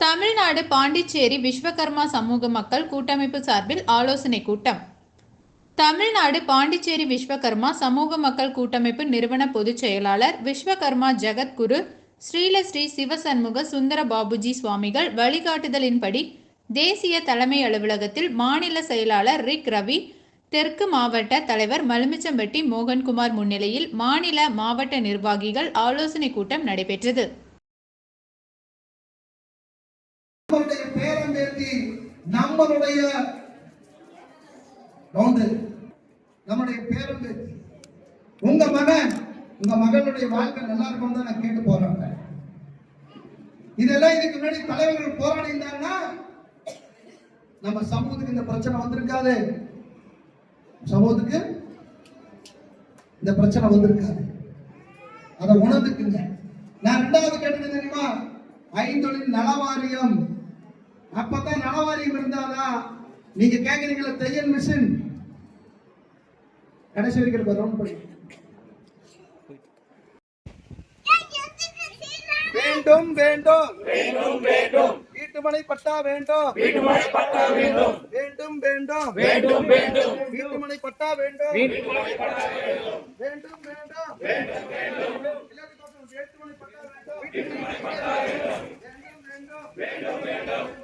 தமிழ்நாடு பாண்டிச்சேரி விஸ்வகர்மா சமூக மக்கள் கூட்டமைப்பு சார்பில் ஆலோசனை கூட்டம். தமிழ்நாடு பாண்டிச்சேரி விஸ்வகர்மா சமூக மக்கள் கூட்டமைப்பு நிறுவன பொதுச் செயலாளர் விஸ்வகர்மா ஜெகத்குரு ஸ்ரீல ஸ்ரீ சிவசண்முக சுந்தர பாபுஜி சுவாமிகள் வழிகாட்டுதலின்படி தேசிய தலைமை அலுவலகத்தில் மாநில செயலாளர் ரிக் ரவி தெற்கு மாவட்ட தலைவர் மலுமிச்சம்பட்டி மோகன்குமார் முன்னிலையில் மாநில மாவட்ட நிர்வாகிகள் ஆலோசனை கூட்டம் நடைபெற்றது. நம்மளுடைய பேரம் பேத்தி நம்மளுடைய கவுண்டர் நம்முடைய பேரம் பேத்தி உங்க மகன் உங்க மகனுடைய வாழ்க்கை நல்லா இருக்கும் தான் நான் கேட்டு போறாங்க இதெல்லாம் இதுக்கு முன்னாடி தலைவர்கள் போராடி இருந்தாங்கன்னா நம்ம சமூகத்துக்கு இந்த பிரச்சனை வந்திருக்காது. சமூகத்துக்கு இந்த பிரச்சனை வந்திருக்காது. அதை உணர்ந்துக்குங்க. நான் ரெண்டாவது கேட்டது தெரியுமா? ஐந்தொழில் நலவாரியம். அப்பதான் நலவாரியம் இருந்தாதான் நீங்க கேக்குறீங்களா தையல் மிஷின் கடைசி வரைக்கும் ரவுண்ட் பண்ணி வேண்டும் வேண்டும். வேண்டும் வேண்டும். வீட்டுமனை பட்டா வேண்டும். வீட்டுமனை பட்டா வேண்டும். வேண்டும் வேண்டும். வேண்டும் வேண்டும். வீட்டுமனை பட்டா வேண்டும். வீட்டுமனை பட்டா வேண்டும். வேண்டும் வேண்டும். வேண்டும் வேண்டும். வீட்டுமனை பட்டா வேண்டும். வீட்டுமனை பட்டா வேண்டும் வேண்டும். வேண்டும் வேண்டும்.